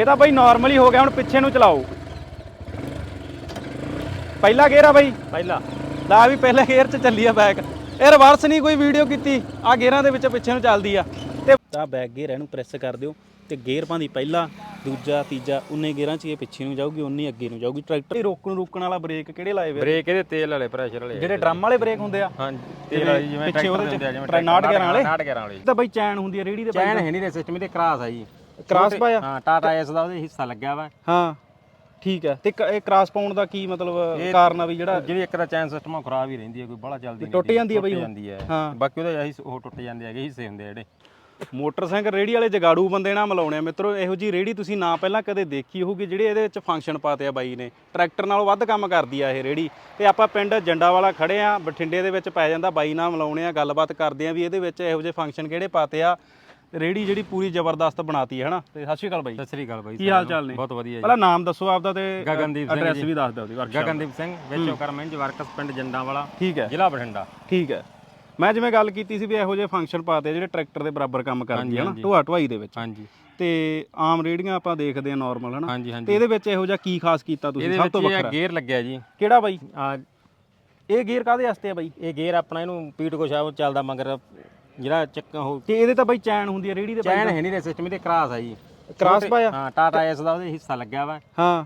ਇਹ ਤਾਂ ਬਾਈ ਨਾਰਮਲੀ ਹੋ ਗਿਆ ਹੁਣ ਪਿੱਛੇ ਨੂੰ ਚਲਾਓ। ਪਹਿਲਾ ਗੇਅਰ ਆ ਬਾਈ। ਪਹਿਲਾ। ਲਾ ਵੀ ਪਹਿਲੇ ਗੇਅਰ 'ਚ ਚੱਲੀ ਆ ਬੈਕ ਇਹ ਰਿਵਰਸ ਨਹੀਂ ਕੋਈ ਵੀਡੀਓ ਕੀਤੀ ਆ ਗੇਅਰਾਂ ਦੇ ਵਿੱਚ ਪਿੱਛੇ ਨੂੰ ਚੱਲਦੀ ਆ। ਤੇ ਤਾਂ ਬੈਕ ਗੇਅਰ ਇਹਨੂੰ ਪ੍ਰੈਸ ਕਰ ਦਿਓ ਤੇ ਗੇਅਰ ਭਾਂਦੀ ਪਹਿਲਾ ਦੂਜਾ ਤੀਜਾ ਉਨੇ ਗੇਅਰਾਂ 'ਚ ਇਹ ਪਿੱਛੇ ਨੂੰ ਜਾਊਗੀ ਉਨੀ ਅੱਗੇ ਨੂੰ ਜਾਊਗੀ। ਟਰੈਕਟਰ ਦੀ ਰੋਕਣ ਰੁਕਣ ਵਾਲਾ ਬ੍ਰੇਕ ਕਿਹੜੇ ਲਾਏ ਵੇ? ਬ੍ਰੇਕ ਇਹਦੇ ਤੇਲ ਵਾਲੇ ਪ੍ਰੈਸ਼ਰ ਵਾਲੇ। ਜਿਹੜੇ ਡਰਮ ਵਾਲੇ ਬ੍ਰੇਕ ਹੁੰਦੇ ਆ। ਹਾਂਜੀ ਤੇਲ ਵਾਲੇ ਜਿਵੇਂ ਪਿੱਛੇ ਉਹਦੇ ਚ ਹੁੰਦੇ ਆ ਜਿਵੇਂ ਟਰੈਨਾਟ ਗੇਅਰਾਂ ਵਾਲੇ? ਨਾਟ ਗੇਅਰਾਂ ਵਾਲੇ। ਇਹ ਤਾਂ ਬਾਈ ਚੈਨ ਹੁੰਦੀ ਆ ਰੇੜੀ ਦੇ ਚੈਨ ਹੈ ਨਹੀਂ ਦੇ ਸਿਸਟਮ ਇਹਦੇ ਕ੍ਰਾਸ ਆ ਜੀ। ਕ੍ਰਾਸ ਪਾਇਆ? ਹਾਂ ਟਾਟਾ ਐਸ ਦਾ ਉਹਦੇ ਹਿੱਸਾ ਲੱਗਿਆ ਵਾ। ਹਾਂ ਠੀਕ ਹੈ। ਤੇ ਕ- ਇਹ ਕ੍ਰਾਸ ਪਾਉਣ ਦਾ ਕੀ ਮਤਲਬ ਕਾਰਨ ਆ ਵੀ ਜਿਹੜਾ ਜਿਹੜੀ ਇੱਕ ਤਾਂ ਚੈਨ ਸਿਸਟਮ ਆ ਖਰਾਬ ਹੀ ਰਹਿੰਦੀ ਹੈ ਕੋਈ ਬੜਾ ਚੱਲਦੀ ਨਹੀਂ ਟੁੱਟ ਜਾਂਦੀ ਆ ਬਈ ਟੁੱਟ ਉਹ? ਜਾਂਦੀ ਹੈ। ਹਾਂ। ਬਾਕੀ ਉਹਦੇ ਇਹੀ ਉਹ ਟੁੱਟ ਜਾਂਦੇ ਹੈਗੇ ਹਿੱਸੇ ਹੁੰਦੇ ਆ ਜਿਹੜੇ। ਮੋਟਰਸਾਈਕਲ ਰੇੜੀ ਵਾਲੇ ਜਗਾੜੂ ਬੰਦੇ ਨਾਲ ਮਿਲਾਉਣੇ ਆ। ਮਿੱਤਰੋ ਇਹੋ ਜੀ ਰੇੜੀ ਤੁਸੀਂ ਨਾ ਪਹਿਲਾਂ ਕਦੇ ਦੇਖੀ ਹੋਊਗੀ ਜਿਹੜੇ ਇਹਦੇ ਵਿੱਚ ਫੰਕਸ਼ਨ ਪਾਤੇ ਆ ਬਾਈ ਨੇ। ਟਰੈਕਟਰ ਨਾਲੋਂ ਵੱਧ ਕੰਮ ਕਰਦੀ ਆ ਇਹ ਰੇੜੀ ਤੇ ਆਪਾਂ ਪਿੰਡ ਜੰਡਾ ਵਾਲਾ ਖੜੇ ਆ ਬਠਿੰਡੇ ਦੇ ਵਿੱਚ ਪੈ ਜਾਂਦਾ ਬਾਈ ਨਾਲ ਮਿਲਾਉਣੇ ਆ ਗੱਲਬਾਤ ਕਰਦੇ ਆ ਵੀ ਇਹਦੇ ਵਿੱਚ ਇਹੋ ਜਿਹੇ ਫੰਕਸ਼ਨ ਕਿਹੜੇ ਪਾਤੇ ਆ। ਰੇੜੀ ਜਿਹੜੀ ਪੂਰੀ ਜ਼ਬਰਦਸਤ ਬਣਾਤੀ ਹੈ ਹਨਾ? ਤੇ ਸਤਿ ਸ਼੍ਰੀ ਅਕਾਲ ਬਾਈ। ਸਤਿ ਸ੍ਰੀ ਅਕਾਲ ਬਾਈ ਕੀ ਹਾਲ ਚਾਲ ਨੇ? ਬਹੁਤ ਵਧੀਆ ਜੀ। ਪਹਿਲਾਂ ਨਾਮ ਦੱਸੋ ਆਪਦਾ ਤੇ ਗਗਨਦੀਪ ਸਿੰਘ ਐਡਰੈਸ ਜੀ। ਵੀ ਦੱਸ ਦਿਓ ਉਹਦੀ workshop ਗਗਨਦੀਪ ਸਿੰਘ ਵਿੱਚੋਂ ਕਰਮਿੰਜ ਵਰਕਸ ਪਿੰਡ ਜੰਡਾਂ ਵਾਲਾ ਠੀਕ ਹੈ। ਜ਼ਿਲ੍ਹਾ ਬਠਿੰਡਾ। ਠੀਕ ਹੈ। ਮੈਂ ਜਿਵੇਂ ਗੱਲ ਕੀਤੀ ਸੀ ਵੀ ਇਹੋ ਜਿਹੇ ਫੰਕਸ਼ਨ ਪਾਤੇ ਜਿਹੜੇ ਟਰੈਕਟਰ ਦੇ ਬਰਾਬਰ ਕੰਮ ਕਰਦੀ ਹੈ ਨਾ ਢੋਆ ਢੁਆਈ ਦੇ ਵਿੱਚ। ਹਾਂਜੀ। ਤੇ ਆਮ ਰੇੜੀਆਂ ਆਪਾਂ ਦੇਖਦੇ ਆ ਨਾਰਮਲ ਹਨਾ? ਹਾਂਜੀ ਤੇ ਹਾਂਜੀ ਇਹਦੇ ਵਿੱਚ ਇਹੋ ਜਿਹਾ ਕੀ ਖਾਸ ਕੀਤਾ ਤੁਸੀਂ? ਇਹਦੇ ਸਭ ਵਿੱਚ ਤੋਂ ਇਹ ਵੱਖਰਾ। ਗੇਅਰ ਲੱਗਿਆ ਜੀ। ਕਿਹੜਾ ਬਾਈ? ਆ ਇਹ ਗੇਅਰ ਕਾਦੇ ਵਾਸਤੇ ਆ ਬਾਈ? ਇਹ ਗੇਅਰ ਆਪਣਾ ਇਹਨੂੰ ਪੀਟ ਕੋ ਸ਼ਾਬ ਚੱਲਦਾ ਮਗਰ ਜਿਹੜਾ ਚੱਕ ਉਹ ਤੇ ਇਹਦੇ ਤਾਂ ਬਾਈ ਚੈਨ ਹੁੰਦੀ ਆ ਰੇੜੀ ਦੇ ਚੈਨ ਹੈ ਨਹੀਂ ਦੇ ਸਿਸਟਮ ਇਹਦੇ ਕ੍ਰਾਸ ਆ ਜੀ। ਕ੍ਰਾਸ ਪਾਇਆ? ਹਾਂ ਟਾਟਾ ਐਸ ਦਾ ਉਹਦੇ ਹਿੱਸਾ ਲੱਗਿਆ ਵਾ। ਹਾਂ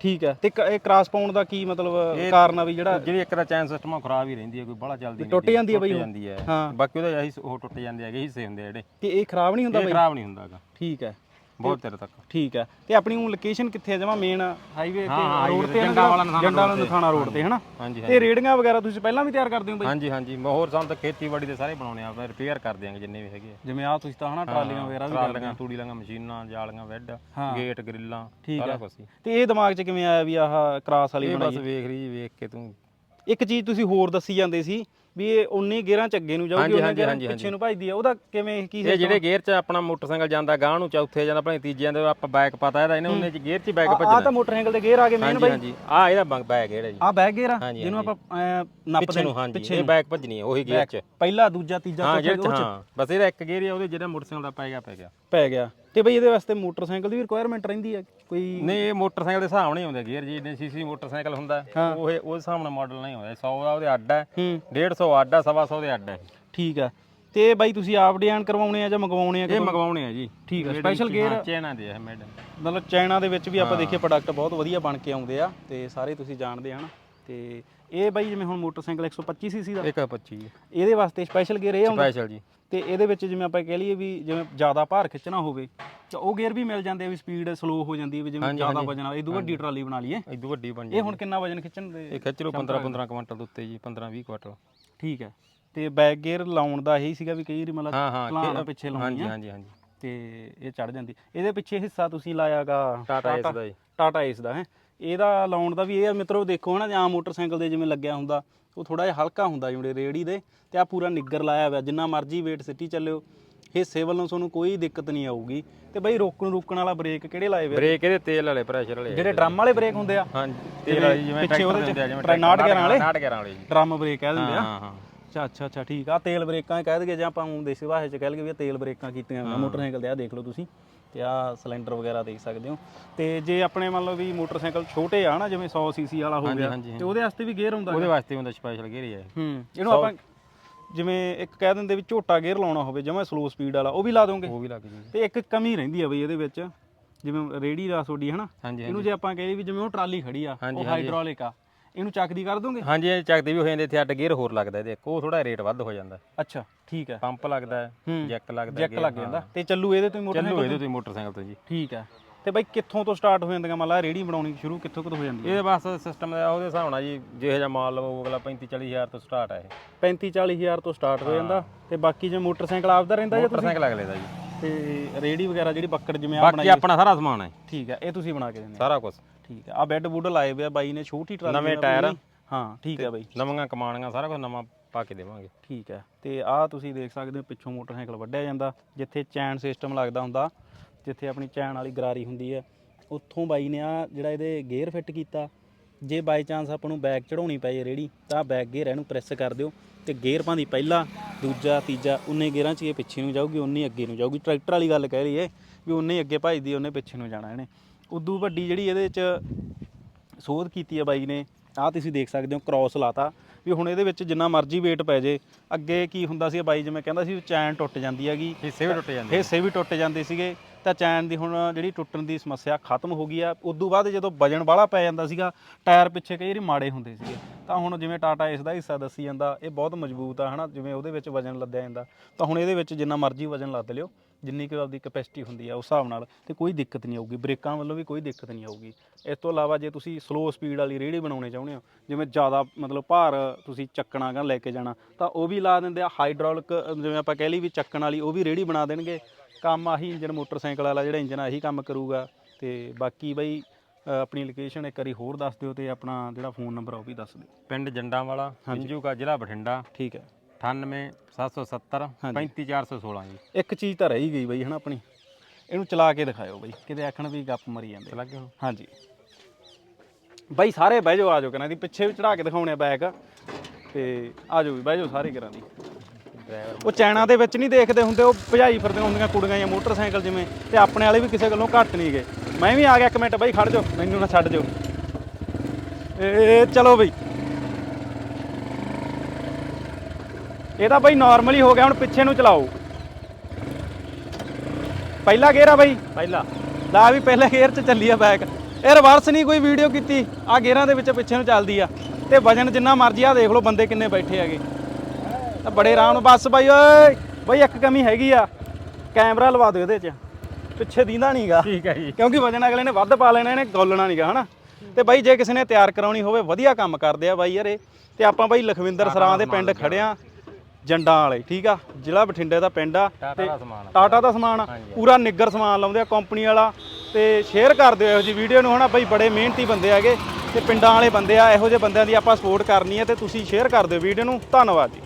ਠੀਕ ਹੈ ਤੇ ਇਹ ਕ੍ਰਾਸ ਪਾਉਣ ਦਾ ਕੀ ਮਤਲਬ ਕਾਰਨ ਆ ਵੀ ਜਿਹੜਾ ਜਿਹੜੀ ਇੱਕ ਤਾਂ ਚੈਨ ਸਿਸਟਮ ਆ ਖਰਾਬ ਹੀ ਰਹਿੰਦੀ ਹੈ ਕੋਈ ਬੜਾ ਚੱਲਦੀ ਨਹੀਂ ਟੁੱਟ ਜਾਂਦੀ ਆ ਬਈ? ਜਾਂਦੀ ਹੈ ਹਾਂ। ਬਾਕੀ ਉਹਦੇ ਇਹੀ ਉਹ ਟੁੱਟ ਜਾਂਦੇ ਹੈਗੇ ਹਿੱਸੇ ਹੁੰਦੇ ਜਿਹੜੇ। ਤੇ ਇਹ ਖਰਾਬ ਨਹੀਂ ਹੁੰਦਾ ਇਹ ਬਾਈ? ਖਰਾਬ ਨਹੀਂ ਹੁੰਦਾ ਹੈਗਾ ਠੀਕ ਹੈ ਬਹੁਤ ਚਿਰ ਤੱਕ। ਠੀਕ ਹੈ। ਤੇ ਆਪਣੀ ਉਹ ਲੋਕੇਸ਼ਨ ਕਿੱਥੇ ਆ ਜਮਾ ਮੇਨ ਹਾਈਵੇ ਤੇ ਹਾਂ, ਰੋਡ ਤੇ ਜੰਡਾਂ ਵਾਲਾ ਨਥਾਣਾ ਜੰਡਾ ਵਾਲਾ। ਨਥਾਣਾ ਰੋਡ ਤੇ ਹਨਾ? ਤੇ ਰੇੜੀਆਂ ਵਗੈਰਾ ਤੁਸੀਂ ਪਹਿਲਾਂ ਵੀ ਤਿਆਰ ਕਰਦੇ ਹੋ ਬਾਈ? ਹਾਂਜੀ ਹਾਂਜੀ। ਮੈਂ ਹੋਰ ਸਾਨੂੰ ਤਾਂ ਖੇਤੀਬਾੜੀ ਦੇ ਸਾਰੇ ਬਣਾਉਣੇ ਆ ਰਿਪੇਅਰ ਕਰ ਦਿਆਂਗੇ ਜਿੰਨੇ ਵੀ ਹੈਗੇ ਜਿਵੇਂ ਆ ਤੁਸੀਂ ਤਾਂ ਹਨਾ ਟਰਾਲੀਆਂ ਵਗੈਰਾ ਵੀ ਟਰਾਲੀਆਂ ਤੂੜੀ ਲਾਂਗਾ ਮਸ਼ੀਨਾਂ ਜਾਲੀਆਂ ਵੈੱਡ ਹਾਂ। ਗੇਟ ਗ੍ਰਿਲਾਂ ਸਾਰਾ ਹੈ। ਕੁਝ ਹੀ। ਤੇ ਇਹ ਦਿਮਾਗ 'ਚ ਕਿਵੇਂ ਆਇਆ ਵੀ ਆਹ ਕ੍ਰਾਸ ਵਾਲੀ ਬਣਾਈ ਬਸ ਵੇਖ ਰਹੀ ਜੀ ਵੇਖ ਕੇ ਤੂੰ। ਇੱਕ ਚੀਜ਼ ਤੁਸੀਂ ਹੋਰ ਦੱਸੀ ਜਾਂਦੇ ਸੀ ਵੀ ਇਹ 19 ਗੇਰਾਂ ਚ ਅੱਗੇ ਨੂੰ ਜਾਊਗੀ ਉਹਨਾਂ ਗੇਰਾਂ ਪਿੱਛੇ ਨੂੰ ਭਜਦੀ ਆ। ਉਹਦਾ ਕਿਵੇਂ ਕੀ ਇਹ ਜਿਹੜੇ ਗੇਅਰ ਚ ਆਪਣਾ ਮੋਟਰਸਾਈਕਲ ਜਾਂਦਾ ਗਾਂ ਨੂੰ ਚੌਥੇ ਜਾਂਦਾ ਆਪਣੇ ਤੀਜਿਆਂ ਦੇ ਆਪਾਂ ਬੈਕ ਪਤਾ ਇਹਦਾ ਇਹਨੇ ਉਹਨੇ ਚ ਗੇਅਰ ਚ ਬੈਕ ਭਜਣਾ। ਆ ਤਾਂ ਮੋਟਰਸਾਈਕਲ ਦੇ ਗੇਅਰ ਆ ਗਏ ਮੇਨ ਬਾਈ ਹਾਂਜੀ। ਆ ਇਹਦਾ ਬੈਕ ਗੇਅਰ ਹੈ ਜੀ। ਆ ਬੈਕ ਗੇਅਰ ਆ ਜਿਹਨੂੰ ਆਪਾਂ ਨੱਪਦੇ ਨੂੰ ਹਾਂਜੀ ਇਹ ਬੈਕ ਭਜਣੀ ਹੈ ਉਹੀ ਗੇਅਰ ਚ। ਪਹਿਲਾ ਦੂਜਾ ਤੀਜਾ ਚੌਥਾ ਉਹ ਚ। ਬਸ ਇਹਦਾ ਇੱਕ ਗੇਰ ਹੈ ਉਹਦੇ ਜਿਹੜਾ ਮੋਟਰਸਾਈਕਲ ਦਾ ਪੈ ਗਿਆ ਪੈ ਗਿਆ। ਪੈ ਗਿਆ। ਤੇ ਬਈ ਇਹਦੇ ਵਾਸਤੇ ਮੋਟਰਸਾਈਕਲ ਦੀ ਰਿਕੁਆਇਰਮੈਂਟ ਰਹਿੰਦੀ ਹੈ ਕੋਈ? ਨਹੀਂ ਇਹ ਮੋਟਰਸਾਈਕਲ ਦੇ ਹਿਸਾਬ ਨਹੀਂ ਆਉਂਦਾ ਗੇਰ ਜੀ ਜਿੰਨੇ ਸੀਸੀ ਮੋਟਰਸਾਈਕਲ ਹੁੰਦਾ ਉਹ ਉਹ ਹਿਸਾਬ ਨਾਲ ਮਾਡਲ ਨਹੀਂ ਆਉਂਦਾ। 100 ਦਾ ਉਹਦੇ ਅੱਡ ਹੈ 150 100 ਅੱਡ ਆ ਸਵਾ 100 ਦੇ ਅੱਡ ਆ ਠੀਕ ਆ। ਤੇ ਬਾਈ ਤੁਸੀਂ ਆਪ ਡਿਜ਼ਾਈਨ ਕਰਵਾਉਣੇ ਆ ਜਾਂ ਮੰਗਵਾਉਣੇ ਆ ਇਹ ਮੰਗਵਾਉਣੇ ਆ ਜੀ। ਠੀਕ ਆ, Made in special ਦੇ ਆ ਮੈਡਮ ਮਤਲਬ ਚਾਈਨਾ ਦੇ ਵਿੱਚ ਵੀ ਆਪਾਂ ਦੇਖੀਏ ਪ੍ਰੋਡਕਟ ਬਹੁਤ ਵਧੀਆ ਬਣ ਕੇ ਆਉਂਦੇ ਆ ਤੇ ਸਾਰੇ ਤੁਸੀਂ ਜਾਣਦੇ ਹਨ ਤੇ ਇਹ ਬਾਈ ਜਿਵੇਂ ਹੁਣ ਮੋਟਰਸਾਈਕਲ 125 ਸੀਸੀ ਦਾ? 125 ਇਹਦੇ ਵਾਸਤੇ ਸਪੈਸ਼ਲ ਗੇਅਰ ਇਹ ਆਉਂਦਾ? ਸਪੈਸ਼ਲ ਜੀ। ਤੇ ਇਹਦੇ ਵਿੱਚ ਜਿਵੇਂ ਆਪਾਂ ਕਹਿ ਲਈਏ ਵੀ ਜਿਵੇਂ ਜ਼ਿਆਦਾ ਭਾਰ ਖਿੱਚਣਾ ਹੋਵੇ ਤਾਂ ਉਹ ਗੇਅਰ ਵੀ ਮਿਲ ਜਾਂਦੇ ਆ ਵੀ ਸਪੀਡ ਸਲੋ ਹੋ ਜਾਂਦੀ ਵੀ ਜਿਵੇਂ ਜ਼ਿਆਦਾ ਵਜਨ ਵਾਲੀ ਇਹ ਵੱਡੀ ਟਰਾਲੀ ਬਣਾ ਲਈਏ। ਇਦੋਂ ਵੱਡੀ ਬਣ ਇਹ ਹੁਣ ਕਿੰਨਾ ਵਜਨ ਖਿੱਚਣ ਦੇ ਇਹ ਖਿੱਚ ਲਓ 15 15 ਕੁਇੰਟਲ ਦੇ ਉੱਤੇ ਜੀ 15 20 ਕੁਇੰਟਲ। ਠੀਕ ਹੈ। ਤੇ ਬੈਕ ਗੇਅਰ ਲਾਉਣ ਦਾ ਇਹੀ ਸੀਗਾ ਵੀ ਕਈ ਵਾਰੀ ਮਤਲਬ ਹਾਂ ਹਾਂ ਕਿ- ਪਿੱਛੇ ਲਾਉਣੀ ਹਾਂਜੀ ਆ ਹਾਂਜੀ ਹਾਂਜੀ। ਤੇ ਇਹ ਚੜ ਜਾਂਦੀ। ਇਹਦੇ ਪਿੱਛੇ ਹਿੱਸਾ ਤੁਸੀਂ ਲਾਇਆਗਾ ਟਾਟਾ ਇਸ ਦਾ ਜੀ। ਟਾਟਾ ਏਸ ਦਾ ਹੈ। ਇਹਦਾ ਲਾਉਣ ਦਾ ਵੀ ਇਹ ਆ ਮਿੱਤਰੋ ਦੇਖੋ ਹਨਾ ਜਾਂ ਮੋਟਰਸਾਈਕਲ ਦੇ ਜਿਵੇਂ ਲੱਗਿਆ ਹੁੰਦਾ ਉਹ ਥੋੜਾ ਜਿਹਾ ਹਲਕਾ ਹੁੰਦਾ ਜਿਹੜੇ ਰੇੜੀ ਦੇ ਤੇ ਆ ਪੂਰਾ ਨਿੱਗਰ ਲਾਇਆ ਹੋਇਆ ਜਿੰਨਾ ਮਰਜ਼ੀ weight ਸਿੱਟੀ ਚੱਲਿਓ। ਹਿੱਸੇ ਵੱਲੋਂ ਤੁਹਾਨੂੰ ਕੋਈ ਦਿੱਕਤ ਨਹੀਂ ਆਊਗੀ। ਤੇ ਬਈ ਰੋਕਣ ਰੁਕਣ ਵਾਲਾ ਬ੍ਰੇਕ ਕਿਹੜੇ ਲਾਏ ਹੋਏ ਆ? ਬ੍ਰੇਕ ਇਹਦੇ ਤੇਲ ਵਾਲੇ ਪ੍ਰੈਸ਼ਰ ਵਾਲੇ। ਜਿਹੜੇ ਡਰਮ ਵਾਲੇ ਬ੍ਰੇਕ ਹੁੰਦੇ ਆ। ਹਾਂਜੀ ਤੇਲ ਵਾਲੇ ਜਿਵੇਂ ਪਿੱਛੇ ਉਹਦੇ ਚ ਹੁੰਦੇ ਆ ਜਿਵੇਂ ਟਰੈਨਾਟ ਗੇਅਰਾਂ ਵਾਲੇ? ਨਾਟ ਗੇਅਰਾਂ ਵਾਲੇ ਜੀ। ਡਰਮ ਬ੍ਰੇਕ ਕਹਿ ਦਿੰਦੇ ਆ। ਹਾਂ ਹਾਂ ਅੱਛਾ ਅੱਛਾ ਅੱਛਾ ਠੀਕ ਆ। ਤੇਲ ਬ੍ਰੇਕਾਂ ਕਹਿ ਦਈਏ ਜਾਂ ਆਪਾਂ ਊਂ ਦੇਸੀ ਭਾਸ਼ਾ ਚ ਕਹਿ ਲਈਏ ਵੀ ਤੇਲ ਬ੍ਰੇਕਾਂ ਕੀਤੀਆਂ ਹੋਈਆਂ ਮੋਟਰਸਾਈਕਲ ਤੇ ਆ ਦੇਖ ਲਓ ਤੁਸੀਂ। ਤੇ ਆ ਸਿਲੰਡਰ ਵਗੈਰਾ ਦੇਖ ਸਕਦੇ ਹੋ। ਤੇ ਜੇ ਆਪਣੇ ਮੰਨ ਲਓ ਵੀ ਮੋਟਰਸਾਈਕਲ ਛੋਟੇ ਆ ਨਾ ਜਿਵੇਂ 100 ਸੀਸੀ ਵਾਲਾ ਹੋ ਗਿਆ ਤੇ ਉਹਦੇ ਵਾਸਤੇ ਵੀ ਗੇਅਰ ਹੁੰਦਾ ਉਹਦੇ ਵਾਸਤੇ ਹੁੰਦਾ ਸਪੈਸ਼ਲ ਗੇਅਰ ਹੀ ਹੈ। ਹੂੰ ਇਹਨੂੰ ਆਪਾਂ ਜਿਵੇਂ ਇੱਕ ਕਹਿ ਦਿੰਦੇ ਵੀ ਝੋਟਾ ਗੇਅਰ ਲਾਉਣਾ ਹੋਵੇ ਜਿਵੇਂ ਸਲੋ ਸਪੀਡ ਵਾਲਾ ਉਹ ਵੀ ਲਾ ਦੋਗੇ? ਉਹ ਵੀ ਲੱਗ ਜੀ। ਤੇ ਇੱਕ ਕਮੀ ਰਹਿੰਦੀ ਆ ਬਈ ਇਹਦੇ ਵਿੱਚ ਜਿਵੇਂ ਰੇੜੀ ਦਾ ਤੁਹਾਡੀ ਹਨਾ? ਇਹਨੂੰ ਜੇ ਆਪਾਂ ਕਹੀਏ ਵੀ ਜਿਵੇਂ ਉਹ ਟਰਾਲੀ ਖੜੀ ਆ ਉਹ। ਹਾਈਡ੍ਰੋਲਿਕ ਆ ਇਹਨੂੰ ਚੱਕਦੀ ਕਰ ਦੋਗੇ? ਹਾਂਜੀ ਇਹ ਚੱਕਦੇ ਵੀ ਹੋ ਜਾਂਦੇ ਇੱਥੇ ਅੱਡ ਗੇਅਰ ਹੋਰ ਲੱਗਦਾ ਇਹਦੇ ਉਹ ਥੋੜਾ ਰੇਟ ਵੱਧ ਹੋ ਜਾਂਦਾ। ਅੱਛਾ ਠੀਕ ਹੈ ਪੰਪ ਲੱਗਦਾ। ਜੈਕ ਲੱਗਦਾ ਜੈਕ ਲੱਗ ਜਾਂਦਾ। ਤੇ ਚੱਲੂ ਇਹਦੇ ਤੋਂ ਹੀ ਮੋਟਰ ਚੱਲੂ ਇਹਦੇ ਤੋਂ ਮੋਟਰਸਾਈਕਲ ਤੋਂ ਜੀ। ਠੀਕ ਹੈ ਤੇ ਬਾਈ ਕਿੱਥੋਂ ਤੋਂ ਸਟਾਰਟ ਹੋ ਜਾਂਦੀਆਂ ਮੰਨ ਲਾ ਰੇੜੀ ਬਣਾਉਣੀ ਸ਼ੁਰੂ ਕਿੱਥੋਂ ਕਿੱਥੋਂ ਹੋ ਜਾਂਦੀ ਹੈ ਇਹ ਬਸ ਸਿਸਟਮ ਦਾ ਉਹਦੇ ਹਿਸਾਬ ਨਾਲ ਜੀ ਜਿਹੋ ਜਿਹਾ ਮਾਲ ਲਵੋ ਅਗਲਾ 35 40 ਹਜ਼ਾਰ ਤੋਂ ਸਟਾਰਟ ਹੈ ਇਹ। 35 40 ਹਜ਼ਾਰ ਤੋਂ ਸਟਾਰਟ ਹੋ ਜਾਂਦਾ ਤੇ ਬਾਕੀ ਜੇ ਮੋਟਰਸਾਈਕਲ ਆਪਦਾ ਰਹਿੰਦਾ ਜਾਂ ਤੁਸੀਂ? ਮੋਟਰਸਾਈਕਲ ਅਗਲੇ ਦਾ ਜੀ। ਤੇ ਰੇੜੀ ਵਗੈਰਾ ਜਿਹੜੀ ਬੱਕੜ ਜਿਵੇਂ ਆ ਬਾਕੀ ਬਣਾਈ ਆਪਣਾ ਸਾਰਾ ਸਮਾਨ ਹੈ ਠੀਕ ਹੈ ਇਹ ਤੁਸੀਂ ਬਣਾ ਕੇ ਦਿੰਦੇ ਸਾਰਾ ਕੁਝ ਠੀਕ ਹੈ ਆ ਬੈੱਡ ਬੁੱਡ ਲਾਏ ਹੋਏ ਆ ਬਾਈ ਨੇ ਛੋਟੀ ਟਰਾਲੀ ਨਵੇਂ ਨਾਲ ਟਾਇਰ। ਹਾਂ ਠੀਕ ਹੈ ਬਾਈ। ਨਵੀਆਂ ਕਮਾਣੀਆਂ ਸਾਰਾ ਕੁਝ ਨਵਾਂ ਪਾ ਕੇ ਦੇਵਾਂਗੇ। ਠੀਕ ਹੈ ਤੇ ਆਹ ਤੁਸੀਂ ਦੇਖ ਸਕਦੇ ਹੋ ਪਿੱਛੋਂ ਮੋਟਰਸਾਈਕਲ ਵੱਢਿਆ ਜਾਂਦਾ ਜਿੱਥੇ ਚੈਨ ਸਿਸਟਮ ਲੱਗਦਾ ਹੁੰਦਾ। ਜਿੱਥੇ ਆਪਣੀ ਚੈਨ ਵਾਲੀ ਗਰਾਰੀ ਹੁੰਦੀ ਹੈ ਉੱਥੋਂ ਬਾਈ ਨੇ ਆ ਜਿਹੜਾ ਇਹਦੇ ਗੇਅਰ ਫਿੱਟ ਕੀਤਾ। ਜੇ ਬਾਈ ਚਾਂਸ ਆਪਾਂ ਨੂੰ ਬੈਕ ਚੜਾਉਣੀ ਪਏ ਰੇੜੀ ਤਾਂ ਬੈਕ ਗੇਅਰ ਇਹਨੂੰ ਪ੍ਰੈਸ ਕਰ ਦਿਓ ਤੇ ਗੇਅਰ ਭਾਂਦੀ ਪਹਿਲਾ ਦੂਜਾ ਤੀਜਾ ਉਨੇ ਗੇਅਰਾਂ 'ਚ ਇਹ ਪਿੱਛੇ ਨੂੰ ਜਾਊਗੀ ਉਨੀ ਅੱਗੇ ਨੂੰ ਜਾਊਗੀ। ਟਰੈਕਟਰ ਵਾਲੀ ਗੱਲ ਕਹਿ ਲਈਏ ਵੀ ਉਨੇ ਹੀ ਅੱਗੇ ਭਜਦੀ ਉਹਨੇ ਪਿੱਛੇ ਨੂੰ ਜਾਣਾ ਇਹਨੇ। ਉਦੋਂ ਵੱਡੀ ਜਿਹੜੀ ਇਹਦੇ 'ਚ ਸੋਧ ਕੀਤੀ ਹੈ ਬਾਈ ਨੇ ਆਹ ਤੁਸੀਂ ਦੇਖ ਸਕਦੇ ਹੋ ਕ੍ਰਾਸ ਲਾਤਾ ਵੀ ਹੁਣ ਇਹਦੇ ਵਿੱਚ ਜਿੰਨਾ ਮਰਜ਼ੀ weight ਪੈ ਜੇ ਅੱਗੇ ਕੀ ਹੁੰਦਾ ਸੀ ਬਾਈ ਜਿਵੇਂ ਕਹਿੰਦਾ ਸੀ ਚੈਨ ਟੁੱਟ ਜਾਂਦੀ ਹੈਗੀ। ਹਿੱਸੇ ਵੀ ਟੁੱਟ ਜਾਂਦੇ ਹਿੱਸੇ ਵੀ ਟੁੱਟ ਜਾਂਦੇ ਸੀਗੇ। ਤਾਂ ਚੈਨ ਦੀ ਹੁਣ ਜਿਹੜੀ ਟੁੱਟਣ ਦੀ ਸਮੱਸਿਆ ਖਤਮ ਹੋ ਗਈ ਆ। ਉਦੋਂ ਬਾਅਦ ਜਦੋਂ ਵਜਨ ਵਾਲਾ ਪੈ ਜਾਂਦਾ ਸੀਗਾ, ਟਾਇਰ ਪਿੱਛੇ ਕਈ ਵਾਰੀ ਮਾੜੇ ਹੁੰਦੇ ਸੀਗੇ। ਤਾਂ ਹੁਣ ਜਿਵੇਂ ਟਾਟਾ ਇਸ ਦਾ ਹਿੱਸਾ ਦੱਸੀ ਜਾਂਦਾ, ਇਹ ਬਹੁਤ ਮਜ਼ਬੂਤ ਆ, ਹਨਾ? ਜਿਵੇਂ ਉਹਦੇ ਵਿੱਚ ਵਜਨ ਲੱਦਿਆ ਜਾਂਦਾ। ਤਾਂ ਹੁਣ ਇਹਦੇ ਵਿੱਚ ਜਿੰਨਾ ਮਰਜ਼ੀ ਵਜਨ ਲੱਦ ਲਿਓ, ਜਿੰਨੀ ਕੁ ਆਪਦੀ ਕਪੈਸਿਟੀ ਹੁੰਦੀ ਆ, ਉਸ ਹਿਸਾਬ ਨਾਲ ਤੇ ਕੋਈ ਦਿੱਕਤ ਨਹੀਂ ਆਊਗੀ। ਬ੍ਰੇਕਾਂ ਵੱਲੋਂ ਵੀ ਕੋਈ ਦਿੱਕਤ ਨਹੀਂ ਆਊਗੀ। ਇਸ ਤੋਂ ਇਲਾਵਾ ਜੇ ਤੁਸੀਂ ਸਲੋ ਸਪੀਡ ਵਾਲੀ ਰੇਹੜੀ ਬਣਾਉਣੇ ਚਾਹੁੰਦੇ ਹੋ, ਜਿਵੇਂ ਜ਼ਿਆਦਾ ਮਤਲਬ ਭਾਰ ਤੁਸੀਂ ਚੱਕਣਾ ਗਾ ਲੈ ਕੇ ਜਾਣਾ, ਤਾਂ ਉਹ ਵੀ ਲਾ ਦਿੰਦੇ ਆ ਹਾਈਡ੍ਰੋਲਿਕ ਜਿਵੇਂ ਆਪਾਂ ਕਹਿ ਲਈ ਵੀ ਚੱਕਣ ਵਾਲੀ, ਉਹ ਵੀ ਰੇਹੜੀ ਬਣਾ ਦੇਣਗੇ। ਕੰਮ ਆਹੀ ਇੰਜਨ ਮੋਟਰਸਾਈਕਲ ਵਾਲਾ ਜਿਹੜਾ ਇੰਜਨ ਆ ਇਹੀ ਕੰਮ ਕਰੂਗਾ। ਤੇ ਬਾਕੀ ਬਈ ਆਪਣੀ ਲੋਕੇਸ਼ਨ ਇੱਕ ਵਾਰੀ ਹੋਰ ਦੱਸ ਦਿਓ ਤੇ ਆਪਣਾ ਜਿਹੜਾ ਫੋਨ ਨੰਬਰ ਆ ਉਹ ਵੀ ਦੱਸ ਦਿਓ। ਪਿੰਡ ਜੰਡਾਂ ਵਾਲਾ ਪਿੰਜੂ ਕਾ ਜ਼ਿਲ੍ਹਾ ਬਠਿੰਡਾ। ਠੀਕ ਹੈ। 98 770 35416 ਜੀ। ਇੱਕ ਚੀਜ਼ ਤਾਂ ਰਹੀ ਗਈ ਬਈ ਹਨਾ ਆਪਣੀ? ਇਹਨੂੰ ਚਲਾ ਕੇ ਦਿਖਾਇਓ ਬਈ ਕਿਤੇ ਆਖਣ ਵੀ ਗੱਪ ਮਰੀ ਜਾਂਦੇ। ਲੱਗੇ ਹੁਣ। ਹਾਂਜੀ। ਬਾਈ ਸਾਰੇ ਬਹਿ ਜਾਓ ਆ ਜਾਓ ਕਰਾਂ ਦੀ। ਪਿੱਛੇ ਵੀ ਚੜਾ ਕੇ ਦਿਖਾਉਣੇ ਬੈਗ ਤੇ ਆ ਜਾਓ ਵੀ ਬਹਿ ਜਾਓ ਸਾਰੇ ਕਰਾਂ ਦੀ। ਉਹ ਚੈਨਾ ਦੇ ਵਿੱਚ ਨਹੀਂ ਦੇਖਦੇ ਹੁੰਦੇ ਉਹ ਭਜਾਈ ਫਿਰਦੀਆਂ ਹੁੰਦੀਆਂ ਕੁੜੀਆਂ ਜਾਂ ਮੋਟਰਸਾਈਕਲ ਜਿਵੇਂ ਤੇ ਆਪਣੇ ਵਾਲੇ ਵੀ ਕਿਸੇ ਗੱਲੋਂ ਘੱਟ ਨਹੀਂ ਗਏ ਮੈਂ ਵੀ ਆ ਗਿਆ ਇੱਕ ਮਿੰਟ ਬਾਈ ਖੜ ਜਾਓ ਮੈਨੂੰ ਨਾ ਛੱਡ ਜਾਓ। ਏ ਚਲੋ ਬਈ। ਇਹ ਤਾਂ ਬਾਈ ਨਾਰਮਲੀ ਹੋ ਗਿਆ ਹੁਣ ਪਿੱਛੇ ਨੂੰ ਚਲਾਓ। ਪਹਿਲਾ ਗੇਅਰ ਆ ਬਾਈ। ਪਹਿਲਾ। ਲਾ ਵੀ ਪਹਿਲੇ ਗੇਅਰ 'ਚ ਚੱਲੀ ਆ ਬੈਕ ਇਹ ਰਿਵਰਸ ਨਹੀਂ ਕੋਈ ਵੀਡੀਓ ਕੀਤੀ ਆ ਗੇਅਰਾਂ ਦੇ ਵਿੱਚ ਪਿੱਛੇ ਨੂੰ ਚੱਲਦੀ ਆ। ਤੇ ਵਜਨ ਜਿੰਨਾ ਮਰਜ਼ੀ ਆ ਦੇਖ ਲਓ ਬੰਦੇ ਕਿੰਨੇ ਬੈਠੇ ਹੈਗੇ। ਤਾਂ ਬੜੇ ਆਰਾਮ ਨਾਲ ਬਸ ਬਾਈ ਓਏ ਬਾਈ ਇੱਕ ਕਮੀ ਹੈਗੀ ਆ। ਕੈਮਰਾ ਲਵਾ ਦਿਓ ਇਹਦੇ 'ਚ। ਪਿੱਛੇ ਦੀਂਦਾ ਨਹੀਂਗਾ ਠੀਕ ਹੈ ਜੀ। ਕਿਉਂਕਿ ਵਜਨ ਅਗਲੇ ਨੇ ਵੱਧ ਪਾ ਲੈਣਾ ਇਹਨੇ ਗੋਲਣਾ ਨਹੀਂਗਾ ਹਨਾ? ਤੇ ਬਾਈ ਜੇ ਕਿਸੇ ਨੇ ਤਿਆਰ ਕਰਾਉਣੀ ਹੋਵੇ ਵਧੀਆ ਕੰਮ ਕਰਦੇ ਆ ਬਾਈ ਯਾਰ ਇਹ। ਤੇ ਆਪਾਂ ਬਾਈ ਲਖਵਿੰਦਰ ਸਰਾਂ ਦੇ ਪਿੰਡ ਖੜਿਆ ਜੰਡਾਂ ਵਾਲੇ ਠੀਕ ਆ? ਜ਼ਿਲ੍ਹਾ ਬਠਿੰਡੇ ਦਾ ਪਿੰਡ ਆ। ਆ। ਟਾਟਾ ਦਾ ਸਮਾਨ ਆ, ਪੂਰਾ ਨਿੱਗਰ ਸਮਾਨ ਲਾਉਂਦੇ ਆ ਕੰਪਨੀ ਵਾਲਾ। ਤੇ ਸ਼ੇਅਰ ਕਰ ਦਿਓ ਇਹੋ ਜੀ ਵੀਡੀਓ ਨੂੰ ਹਨਾ? ਬਈ ਬੜੇ ਮਿਹਨਤੀ ਬੰਦੇ ਹੈਗੇ। ਤੇ ਪਿੰਡਾਂ ਵਾਲੇ ਬੰਦੇ ਆ ਇਹੋ ਜਿਹੇ ਬੰਦਿਆਂ ਦੀ ਆਪਾਂ ਸਪੋਰਟ ਕਰਨੀ ਹੈ ਤੇ ਤੁਸੀਂ ਸ਼ੇਅਰ ਕਰ ਦਿਓ ਵੀਡੀਓ ਨੂੰ। ਧੰਨਵਾਦ ਜੀ।